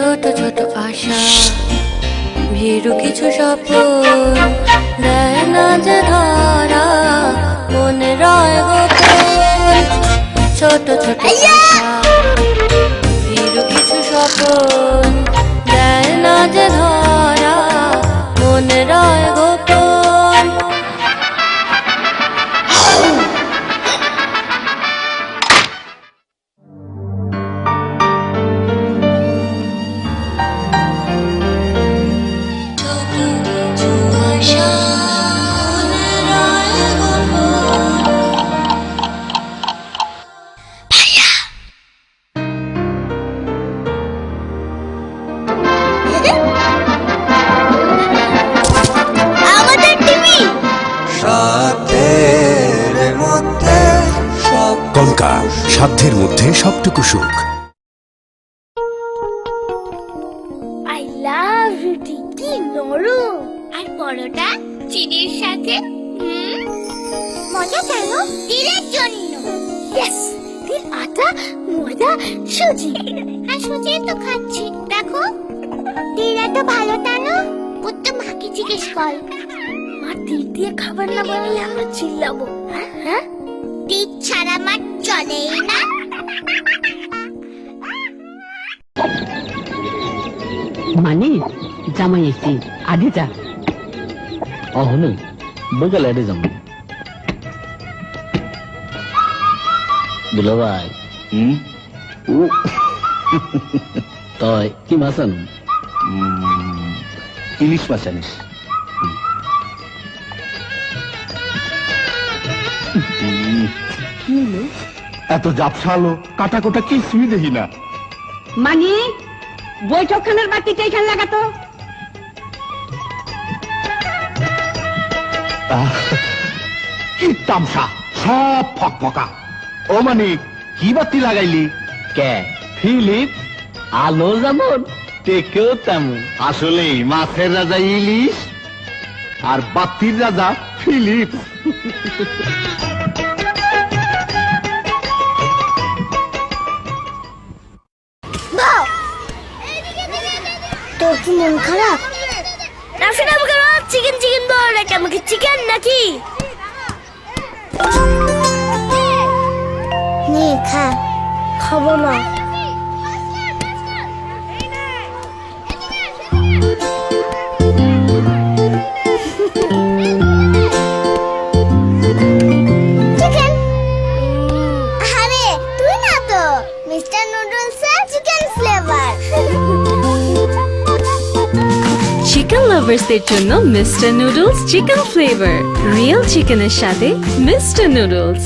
ছোট ছোট আশা। ভীরু কিছু স্বপ্ন দেয় না যে ধরা। মনে রয় গোপন সাধ্যের মধ্যে সবটুকু সুখ। নরম আর পরোটা চিনির সাথে মজা কেন? তীরের জন্য। ইয়েস তীর আটা ময়দা সুজি। আর সুজি তো খাচ্ছি দেখো। তীর এত ভালো টানো ও তো মাকে জিজ্ঞেস কর। মা তীর দিয়ে খাবার না বানালে আমরা চিল্লাবো। হ্যাঁ হ্যাঁ? ছাড়া মার চলেই না। মানে? জামাই এসছি। আগে যা অহনু বিকালে এটে যাম? দুলা ভাই হুম কি মাছ ইলিশ মাছ আনিস এত জাপসালো কাটা কোটা কিছুই দেখি না। মানে বৈঠকখানার বাতিটা এখানে লাগাতো। কি তামসা সব ফকফকা। ও মানে কি বাতি লাগাইলি? কে? ফিলিপ। আলো যেমন টেকেও তেমন। আসলে মাছের রাজা ইলিশ আর বাতির রাজা ফিলিপ। তোর কি মন খারাপ রাফিন আমাকে চিকেন চিকেন বল নাকি আমাকে চিকেন নাকি? নে খা খাব না। মিস্টার নুডলস লাভার্সদের জন্য mister noodles chicken flavour real চিকেনের সাথে মিস্টার নুডলস